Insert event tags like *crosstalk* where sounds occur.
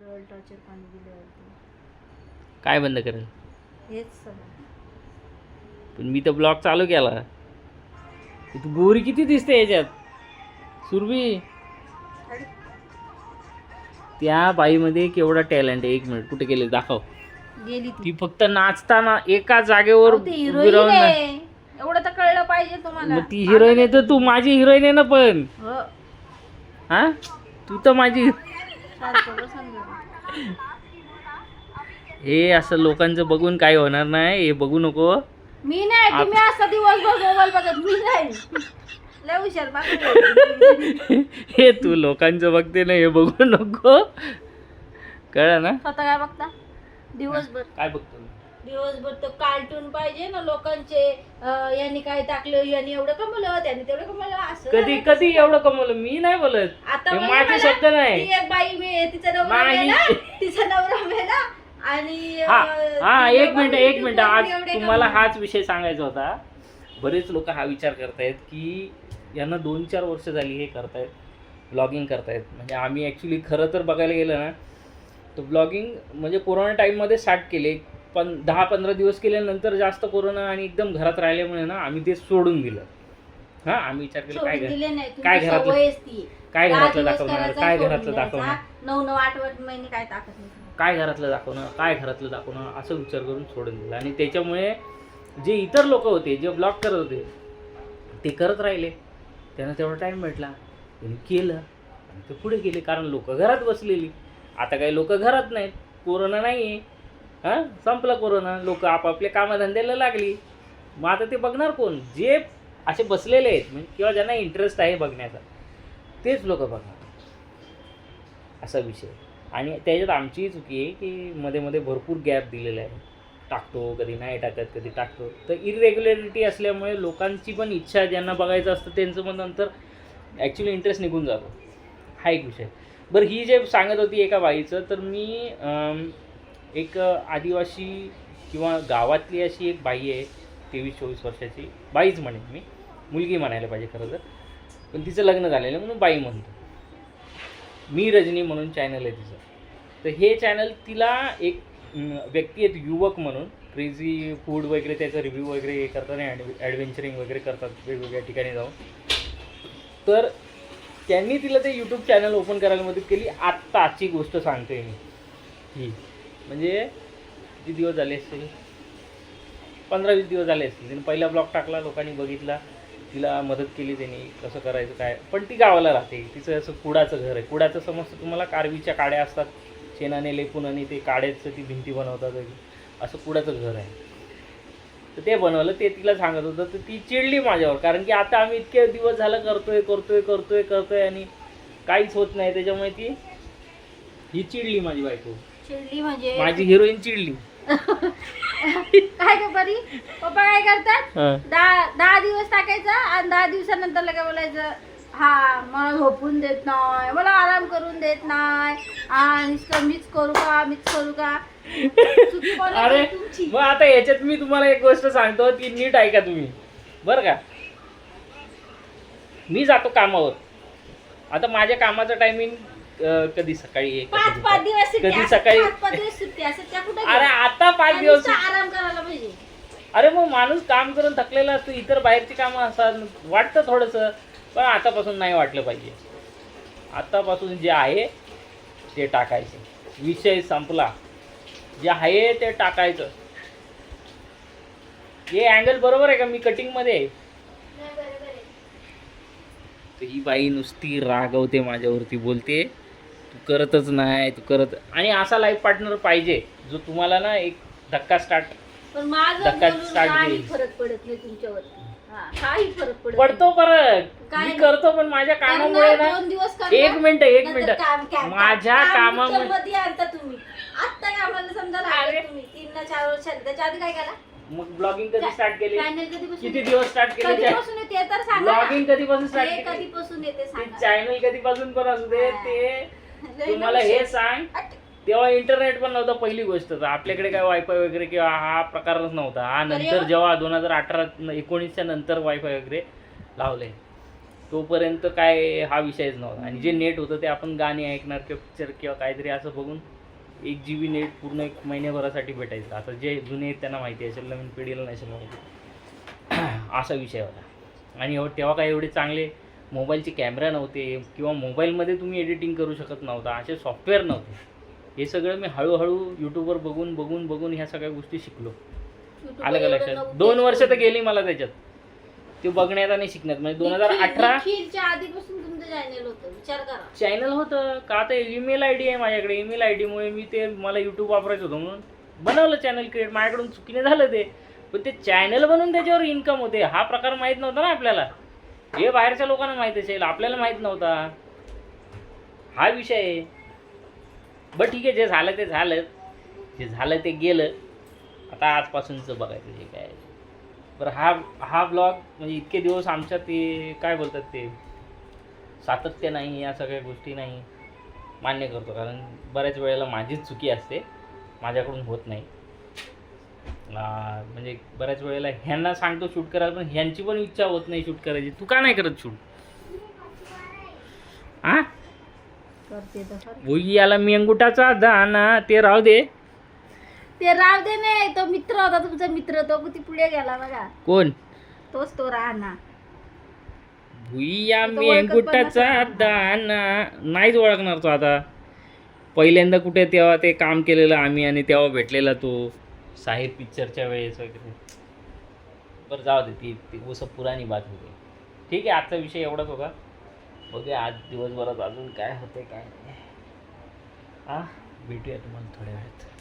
Torture पाणी दिल्यावरती. काय बंद करेल? हेच सगळं. पण मी तर ब्लॉग चालू केला. तू गोरी किती दिसते याच्यात? सुरभी. त्या बाईमध्ये केवढा टॅलेंट आहे? एक मिनिट कुठे गेले? दाखव. गेली ती. ती फक्त नाचताना एका जागेवर अहो, ती उभी हिरोईन राहून ना- आहे. एवढं तर कळलं पाहिजे तुम्हाला. मग ती हिरोईन आहे तर तू माझी हिरोईन आहे ना पण? हो. हा? तू तर माझी. हे असं लोकांचं बघून काय होणार नाही. हे बघू नको. मी नाही तुम्ही असता दिवसभर मोबाईल बघत मी नाही. लय हुशार बाकी *laughs* हे तू लोकांचं बघते ना हे बघू नको. कळलं ना? स्वतः काय बघता? दिवसभर. काय बघतो? दिवसभर तो कार्टून पाहिजे ना लोकांचे. अं, यांनी काय टाकलं यांनी एवढं कमवलं त्यांनी तेवढं कमवलं असं कधी कधी एवढं कमवलं? मी नाही बोलत. आता हे बोला माझे मला, शब्द नाही. ती एक बाई मी तिचा नवरा नाही. मेला *laughs* तिचा नवरा मेला आणि हा अं, हा ती एक मिनिट एक मिनिट. आज तुम्हाला. हाच विषय सांगायचा होता. बरेच लोक हा विचार करतायत की यांना दोन चार वर्ष झाली हे करतायत ब्लॉगिंग करतायत. म्हणजे आम्ही ॲक्च्युली खरं तर बघायला गेलं ना तर ब्लॉगिंग म्हणजे कोरोना टाईममध्ये स्टार्ट केले. पण दहा पंधरा दिवस केल्यानंतर जास्त कोरोना आणि एकदम घरात राहिल्यामुळे ना आम्ही ते सोडून दिलं. हां आम्ही विचार केला काय घर काय तुमची घरातलं- काय घरातलं दाखवणार काय घरातलं. दाखवणार? नऊ नऊ आठ आठ महिने काय नाही. काय घरातलं दाखवणं काय घरातलं दाखवणं असं विचार करून सोडून दिलं. आणि त्याच्यामुळे जे इतर लोक होते जे ब्लॉग करत होते ते करत राहिले. त्यांना तेवढा टाईम भेटला. त्यांनी केलं आणि ते पुढे गेले. कारण लोक घरात बसलेली. आता काही लोक घरात नाहीत. कोरोना नाही आहे हां? संपला कोरोना लोक आपापले कामधंद्याला लागली. मग आता ते बघणार कोण? जे असे बसलेले आहेत म्हणजे किंवा ज्यांना इंटरेस्ट आहे बघण्याचा तेच लोक बघणार. असा विषय. आणि त्याच्यात आमचीही चुकी आहे की मध्ये मध्ये भरपूर गॅप दिलेला आहे. टाकतो कधी नाही टाकत कधी टाकतो. तर इरेग्युलरिटी असल्यामुळे लोकांची पण इच्छा ज्यांना बघायचं असतं त्यांचं पण नंतर ॲक्च्युली इंटरेस्ट निघून जातो. हा एक विषय. बरं ही जे सांगत होती एका बाईचं तर मी एक आदिवासी किंवा गावातली अशी एक बाई आहे तेवीस चोवीस वर्षाची. बाईच म्हणेन मी. मुलगी म्हणायला पाहिजे खरं तर. पण तिचं लग्न झालेलं म्हणून बाई म्हणतो. मी रजनी म्हणून चॅनल आहे तिचं. तर हे चॅनल तिला एक व्यक्ती आहेत युवक म्हणून. क्रेझी फूड वगैरे त्याचा रिव्ह्यू वगैरे हे करतात आणि ॲडव्हेंचरिंग वगैरे करतात वेगवेगळ्या ठिकाणी जाऊन. तर त्यांनी तिला ते यूट्यूब चॅनल ओपन करायला मदत केली. आत्ताची गोष्ट सांगतोय मी. ही. म्हणजे किती दिवस झाले असतील पंधरा वीस दिवस झाले असतील तिने पहिला ब्लॉग टाकला लोकांनी बघितला. तिला मदत केली त्यांनी कसं करायचं काय. पण ती गावाला राहते. तिचं असं कुडाचं घर आहे. कुडाचं समजतं तुम्हाला कारवीच्या काड्या असतात. शेणाने लेपून आणि ते काड्याचं ती भिंती बनवतात असं कुडाचं घर आहे. तर ते बनवलं. ते तिला सांगत होतं तर ती चिडली माझ्यावर. कारण की आता आम्ही इतके दिवस झालं करतोय करतोय करतोय करतोय आणि काहीच होत नाही. त्याच्यामुळे ती ही चिडली माझी बायको. चिडली म्हणजे? माझी हिरोईन चिडली. काय ग बरी पप्पा काय करतात? हं. दहा दहा दिवस टाकायचं आणि दहा दिवसानंतर लगे बोलायचं हा मला झोपून देत नाही मला आराम करून देत नाही नुसतं मीच करू का मीच करू का? चुकी कोणाची? अरे तुमची. मग आता याच्यात मी तुम्हाला एक गोष्ट सांगतो ती नीट ऐका तुम्ही. बरं का? मी जातो कामावर. आता माझ्या कामाचं टायमिंग कधी सकाळी एक पाच कधी पाच दिवस सुट्टी कधी असं सकाळी- पाच पाच दिवस सुट्टी असं त्या कुठे अरे आता पाच दिवस आराम करायला पाहिजे. अरे मग माणूस काम करून थकलेला असतो इतर बाहेरची कामं असतात वाटतं थोडंसं पण आतापासून नाही वाटलं पाहिजे. आतापासून जे आहे ते टाकायचं. विषय संपला. जे आहे ते टाकायचं. हे अँगल बरोबर आहे का? मी कटिंगमध्ये आहे. तर ही बाई नुसती रागवते माझ्यावरती बोलते. करतच नाही तू करत आणि असा लाईफ पार्टनर पाहिजे जो तुम्हाला ना एक धक्का स्टार्ट पण माझं धक्का बोलून start काही. फरक पडत नाही तुमच्यावरती. हा, काही फरक पडत पडतो परत. काय मी नाही. करतो पण माझ्या नाही. कामामुळे करणार, ना दोन दिवस करणार, एक मिनिट एक नंतर मिनिट. काम- काम- माझ्या काम कामामुळे- मध्ये आणता तुम्ही. आता कामाला समजा लागले अरे. तुम्ही तीन ना चार वर्ष त्याच्या आधी काय केला? मग ब्लॉगिंग कधी स्टार्ट केली? चॅनल कधीपासून किती दिवस स्टार्ट केले? कधीपासून येते? तर सांगा ब्लॉगिंग. कधीपासून स्टार्ट हे केली? कधीपासून येते सांगा. चॅनल कधीपासून पण असू दे हा. ते *laughs* तुम्हाला हे. सांग. तेव्हा इंटरनेट पण नव्हतं पहिली गोष्ट तर. आपल्याकडे काय वायफाय वगैरे किंवा हा प्रकारच नव्हता. हा तर नंतर जेव्हा दोन हजार अठरा एकोणीसच्या नंतर वायफाय वगैरे लावले तोपर्यंत काय हा विषयच नव्हता. आणि जे नेट होतं ते आपण गाणी ऐकणार किंवा पिक्चर किंवा काहीतरी असं बघून एक जी बी नेट पूर्ण एक महिन्याभरासाठी भेटायचं. आता जे जुने आहेत त्यांना माहिती असेल नवीन पिढीला नसेल माहिती. *clears throat* असा विषय होता. आणि तेव्हा काय एवढे चांगले मोबाईलचे कॅमेरा नव्हते किंवा मोबाईलमध्ये तुम्ही एडिटिंग करू शकत नव्हता असे सॉफ्टवेअर नव्हते. हे सगळं मी हळूहळू यूट्यूबवर बघून बघून बघून ह्या सगळ्या गोष्टी शिकलो. आलं का लक्षात. दोन वर्ष तर गेली मला त्याच्यात. ते बघण्यात आणि शिकण्यात. म्हणजे दोन हजार अठरा होतं चॅनल होतं. का आता ईमेल आय डी आहे माझ्याकडे. ईमेल आय डीमुळे मी ते मला यूट्यूब वापरायचं होतं म्हणून बनवलं चॅनल क्रिएट माझ्याकडून चुकीने झालं ते. पण ते चॅनल बनवून त्याच्यावर इन्कम होते. हा प्रकार माहीत नव्हता ना आपल्याला. हे बाहेरच्या लोकांना माहीत असेल आपल्याला माहीत नव्हता. हा विषय आहे. बरं ठीक आहे जे झालं ते झालं. जे झालं ते गेलं. आता आजपासूनचं बघायचं जे काय आहे. बरं हा हा ब्लॉग म्हणजे इतके दिवस आमच्या ते काय बोलतात ते सातत्य नाही या सगळ्या गोष्टी नाही. मान्य करतो कारण बऱ्याच वेळेला माझीच चुकी असते. माझ्याकडून होत नाही. म्हणजे बऱ्याच वेळेला ह्यांना सांगतो शूट करायला पण ह्यांची पण इच्छा होत नाही शूट करायची. तू का नाही करत शूट आ. भुई याला मेंगुटाचा दाना ते राहू दे. ते राव दे नाही तो मित्र होता तुमचा मित्र तो किती पुढे गेला बघा. कोण? तोच तो राहणार. भुईया मेंगुटाचा. दाना. नाहीच ओळखणार तो आता. पहिल्यांदा कुठे तेव्हा ते काम केलेलं आम्ही आणि तेव्हा भेटलेला तो. साहेब पिक्चरच्या वेळेस वगैरे. बरं जाऊ दे ती ती वो पुराणी बात होती. ठीक आहे आजचा विषय एवढाच होता. बघूया आज दिवसभरात अजून काय होते काय नाही. हां भेटूया तुम्हाला थोड्या वेळात.